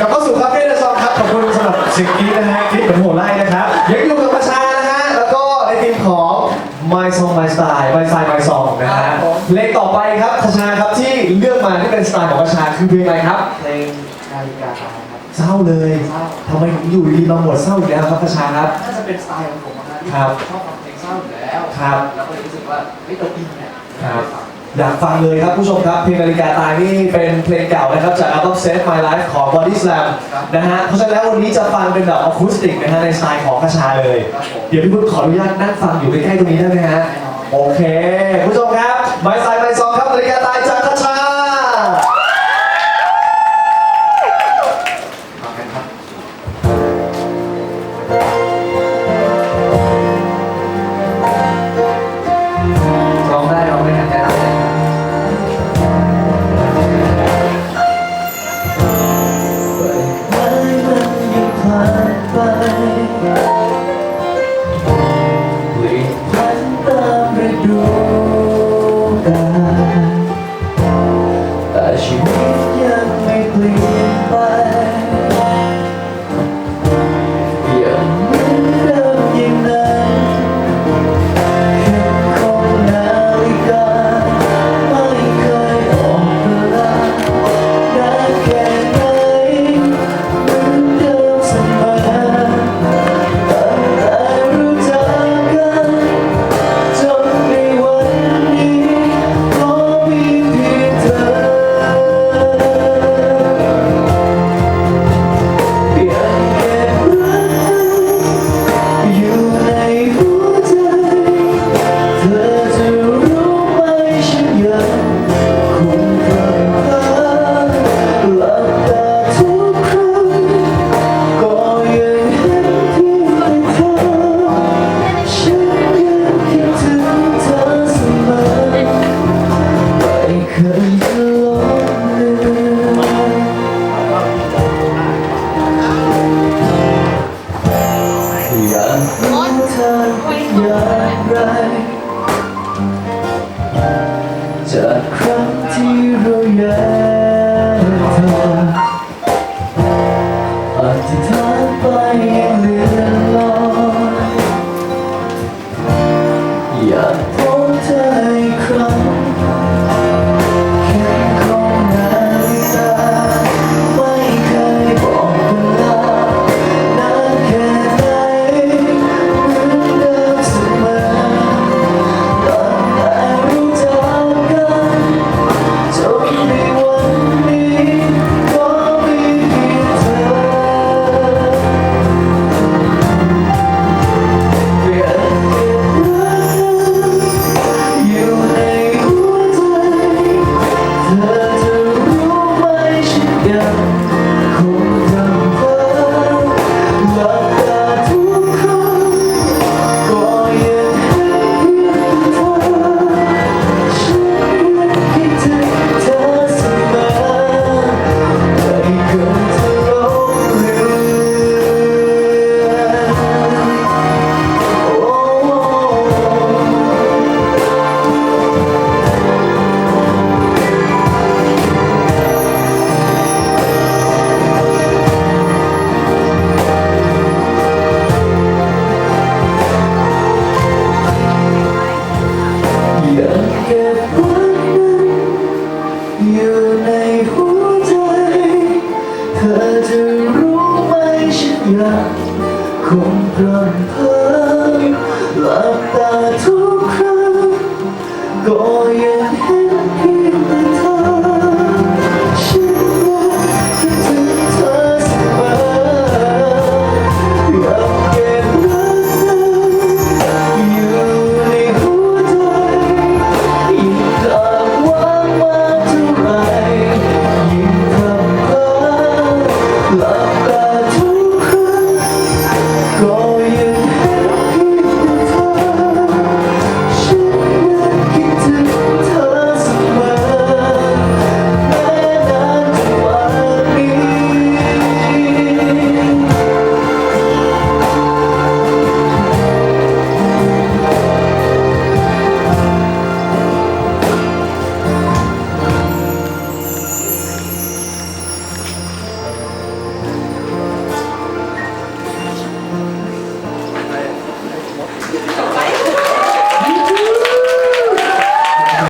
กลับเข้าสู่คาเฟ่เดอะซองครับขอบคุณสำหรับสิ่งนี้นะฮะคลิปเหมือนโหไล่นะครับยังอยู่กับประชานะฮะแล้วก็ในทีมของ My Song My Style My Style My Song นะฮะเพลงต่อไปครับคชาครับที่เลือกมาที่เป็นสไตล์ของคชาคือเพลงอะไรครับเพลงนาฬิกาตายครับ เศร้าเลยเศร้า ทำไมถึงอยู่ดีมาหมดเศร้าอีกแล้วครับคชาครับ น่าจะเป็นสไตล์ของผมนะที่ครับชอบฟังเพลงเศร้าอยู่แล้วครับแล้วก็เลยรู้สึกว่าเฮ้ยเราอินเนี่ยครับ อยากฟังเลยครับผู้ชมครับเพลงนาฬิกาตายนี่เป็นเพลงเก่านะครับจากอัลบั้ม Save My Life ของ Body Slam นะฮะเพราะฉะนั้นแล้ววันนี้จะฟังเป็นแบบอะคูสติกนะฮะในสไตล์ของคชาเลยครับผมเดี๋ยวพี่พุทธขออนุญาตนั่งฟังอยู่ใกล้ๆตรงนี้ได้ไหมฮะแน่นอนโอเค ผู้ชมครับไม้สายไม้ซองครับนาฬิกาตาย chapter. รักคงเพลินเพลิน